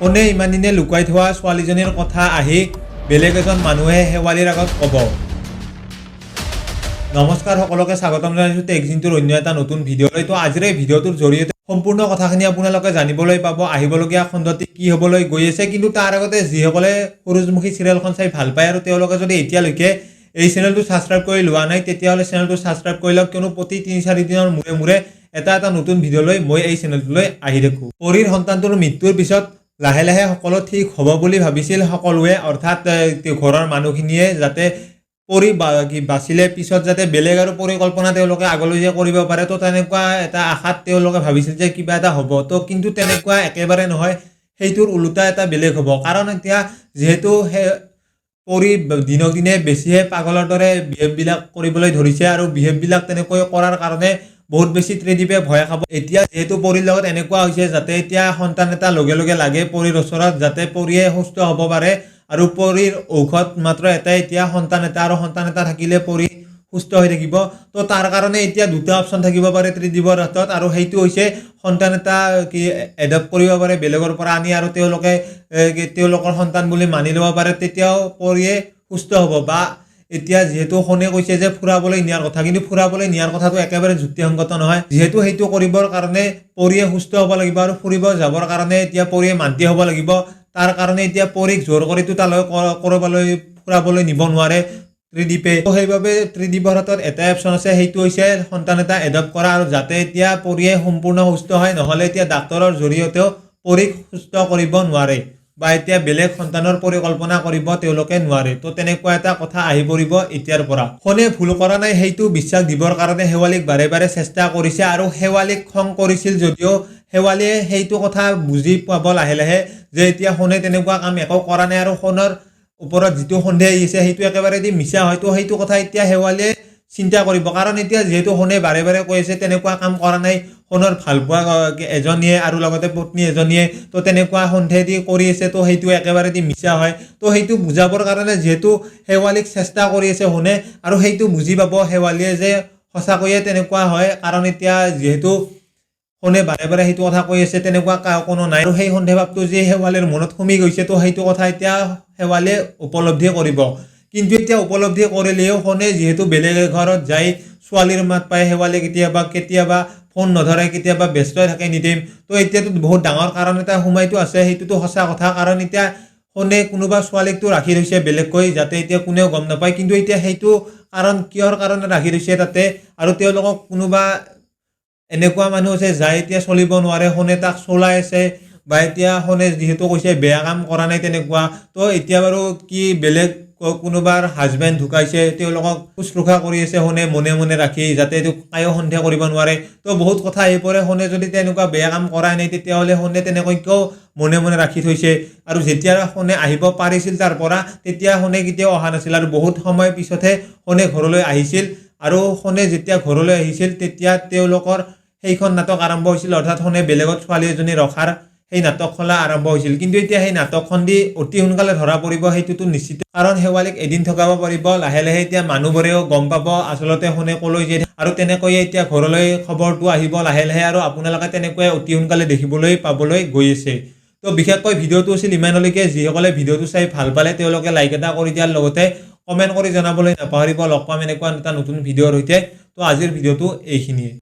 কোনে ইমান দিনে লুকুৱাই থোৱা ছোৱালীজনীৰ কথা আহি বেলেগ এজন মানুহে শেৱালিৰ আগত ক'ব। নমস্কাৰ, সকলোকে স্বাগতম জনাইছোঁ টেকজিনটোৰ অন্য এটা নতুন ভিডিঅ'লৈ। তো আজিৰ এই ভিডিঅ'টোৰ জৰিয়তে সম্পূৰ্ণ কথাখিনি আপোনালোকে জানিবলৈ পাব, আহিবলগীয়া খণ্ডটি কি হ'বলৈ গৈ আছে। কিন্তু তাৰ আগতে যিসকলে সূৰুযমুখী চিৰিয়েলখন চাই ভালো পায় আৰু তেওঁলোকে যদি এতিয়ালৈকে এই চেনেলটো ছাবস্ক্ৰাইব কৰি লোৱা নাই, তেতিয়াহ'লে চেনেলটো ছাবস্ক্ৰাইব কৰি লওক। কিয়নো প্ৰতি তিনি চাৰি দিনৰ মূৰে মূৰে এটা এটা নতুন ভিডিঅ'লৈ মই এই চেনেলটোলৈ আহি থাকোঁ। পৰীৰ সন্তানটোৰ মৃত্যুৰ পিছত লাহে লাহে সকলো ঠিক হ'ব বুলি ভাবিছিল সকলোৱে অৰ্থাৎ ঘৰৰ মানুহখিনিয়ে যাতে পৰি কি বাচিলে পিছত যাতে বেলেগ আৰু পৰিকল্পনা তেওঁলোকে আগলৈ যে কৰিব পাৰে তো তেনেকুৱা এটা আশাত তেওঁলোকে ভাবিছিল যে কিবা এটা হ'ব। তো কিন্তু তেনেকুৱা একেবাৰে নহয় সেইটোৰ ওলোটা এটা বেলেগ হ'ব। কাৰণ এতিয়া যিহেতু সেই পৰি দিনক দিনে বেছিহে পাগলৰ দৰে বিহেভবিলাক কৰিবলৈ ধৰিছে আৰু বিহেভবিলাক তেনেকৈ কৰাৰ কাৰণে বহুত বেছি ত্ৰিদীপে ভয় খাব। এতিয়া যিহেতু পৰিৰ লগত এনেকুৱা হৈছে, যাতে এতিয়া সন্তান এটা লগে লগে লাগে, পৰিৰ ওচৰত যাতে পৰিয়ে সুস্থ হ'ব পাৰে, আৰু পৰিৰ ঔষধ মাত্ৰ এটাই এতিয়া সন্তান এটা, আৰু সন্তান এটা থাকিলে পৰি সুস্থ হৈ থাকিব। তো তাৰ কাৰণে এতিয়া দুটা অপশ্যন থাকিব পাৰে ত্ৰিদীপৰ হাতত, আৰু সেইটো হৈছে সন্তান এটা কি এডপ্ট কৰিব পাৰে, বেলেগৰ পৰা আনি আৰু তেওঁলোকে তেওঁলোকৰ সন্তান বুলি মানি ল'ব পাৰে, তেতিয়াও পৰিয়ে সুস্থ হ'ব বা এতিয়া যিহেতু শনে কৈছে যে ফুৰাবলৈ নিয়াৰ কথা, কিন্তু ফুৰাবলৈ নিয়াৰ কথাটো একেবাৰে যুক্তিসংগত নহয়। যিহেতু সেইটো কৰিবৰ কাৰণে পৰিয়ে সুস্থ হ'ব লাগিব আৰু ফুৰিব যাবৰ কাৰণে এতিয়া পৰিয়ে মান্তি হ'ব লাগিব। তাৰ কাৰণে এতিয়া পৰিক জোৰ কৰিতো তালৈ কৰ- কৰবালৈ ফুৰাবলৈ নিব নোৱাৰে ত্ৰিদীপে। তো সেইবাবে ত্ৰিদীপৰ হাতত এটাই অপশ্যন আছে, সেইটো হৈছে সন্তান এটা এডপ্ট কৰা আৰু যাতে এতিয়া পৰিয়ে সম্পূৰ্ণ সুস্থ হয়, নহ'লে এতিয়া ডাক্তৰৰ জৰিয়তেও পৰিক সুস্থ কৰিব নোৱাৰে। বা এতিয়া বেলেগ সন্তানৰ পৰিকল্পনা কৰিব তেওঁলোকে নোৱাৰে। তো তেনেকুৱা এটা কথা আহি পৰিব এতিয়াৰ পৰা। শনে ভুল কৰা নাই সেইটো বিশ্বাস দিবৰ কাৰণে শেৱালিক বাৰে বাৰে চেষ্টা কৰিছে আৰু শেৱালিক খং কৰিছিল যদিও শেৱালিয়ে সেইটো কথা বুজি পাব লাহে লাহে যে এতিয়া শনে তেনেকুৱা কাম একো কৰা নাই আৰু শনৰ ওপৰত যিটো সন্দেহ আহিছে সেইটো একেবাৰে দি মিছা হয়তো সেইটো কথা এতিয়া শেৱালিয়ে চিন্তা কৰিব। কাৰণ এতিয়া যিহেতু শনে বাৰে বাৰে কৈ আছে তেনেকুৱা কাম কৰা নাই সোণৰ ভালপোৱা এজনীয়ে আৰু লগতে পত্নী এজনীয়ে তো তেনেকুৱা সন্দেহ কৰি আছে, তো সেইটো একেবাৰে দি মিছা হয়। তো সেইটো বুজাবৰ কাৰণে যিহেতু শেৱালিক চেষ্টা কৰি আছে সোণে আৰু সেইটো বুজি পাব শেৱালিয়ে যে সঁচাকৈয়ে তেনেকুৱা হয়, কাৰণ এতিয়া যিহেতু সোণে বাৰে বাৰে সেইটো কথা কৈ আছে, তেনেকুৱা কোনো নাই। আৰু সেই সন্দেহ ভাৱটো যে শেৱালিৰ মনত সোমি গৈছে, তো সেইটো কথা এতিয়া শেৱালিয়ে উপলব্ধি কৰিব। কিন্তু এতিয়া উপলব্ধি কৰিলেও সোণে যিহেতু বেলেগ ঘৰত যাই ছোৱালীৰ মাত পায় শেৱালি কেতিয়াবা কেতিয়াবা ফোন নধৰে কেতিয়াবা ব্যস্তই থাকে নিদিম। তো এতিয়াতো বহুত ডাঙৰ কাৰণ এটা সোমাইতো আছে সেইটোতো সঁচা কথা। কাৰণ এতিয়া সোণে কোনোবা ছোৱালীকতো ৰাখি থৈছে বেলেগকৈ যাতে এতিয়া কোনেও গম নাপায়। কিন্তু এতিয়া সেইটো কাৰণ কিহৰ কাৰণে ৰাখি থৈছে তাতে? আৰু তেওঁলোকক কোনোবা এনেকুৱা মানুহ আছে যাই এতিয়া চলিব নোৱাৰে শোনে তাক চলাই আছে বা এতিয়া শোনে যিহেতু কৈছে বেয়া কাম কৰা নাই তেনেকুৱা। তো এতিয়া বাৰু কি বেলেগ কোনোবাৰ হাজবেণ্ড ঢুকাইছে, তেওঁলোকক শুশ্ৰূষা কৰি আছে, শোনে, মনে মনে ৰাখি, যাতে এইটো কায়ো সন্দেহ কৰিব নোৱাৰে। তো বহুত কথা আহি পৰে শোনে, যদি তেনেকুৱা বেয়া কাম কৰাই নাই, তেতিয়াহ'লে শোনে, তেনেকৈ কিয় মনে মনে ৰাখি থৈছে? আৰু যেতিয়া শোনে, আহিব পাৰিছিল তাৰ পৰা, তেতিয়া শোনে কেতিয়াও অহা নাছিল। আৰু বহুত সময় পিছতহে শোনে ঘৰলৈ আহিছিল। আৰু শোনে যেতিয়া ঘৰলৈ আহিছিল, তেতিয়া তেওঁলোকৰ সেইখন নাটক আৰম্ভ হৈছিল। অৰ্থাৎ শোনে, বেলেগত ছোৱালী এজনী ৰখাৰ সেই নাটক খোলা আৰম্ভ হৈছিল। কিন্তু এতিয়া সেই নাটকখন দি অতি সোনকালে ধৰা পৰিব সেইটোতো নিশ্চিত। কাৰণ শেৱালিক এদিন ঠগাব পাৰিব, লাহে লাহে এতিয়া মানুহবোৰেও গম পাব, আচলতে শোনে ক'লৈ যায় আৰু তেনেকৈয়ে এতিয়া ঘৰলৈ খবৰটো আহিব, লাহে লাহে আৰু আপোনালোকে তেনেকৈ অতি সোনকালে দেখিবলৈ, পাবলৈ গৈ আছে। তো বিশেষকৈ ভিডিঅ'টো আছিল ইমানলৈকে। যিসকলে ভিডিঅ'টো চাই ভালো পালে, তেওঁলোকে লাইক এটা কৰি দিয়াৰ লগতে কমেণ্ট কৰি জনাবলৈ নাপাহৰিব। লগ পাম এনেকুৱা এটা নতুন ভিডিঅ'ৰ সৈতে। তো আজিৰ ভিডিঅ'টো এইখিনিয়ে।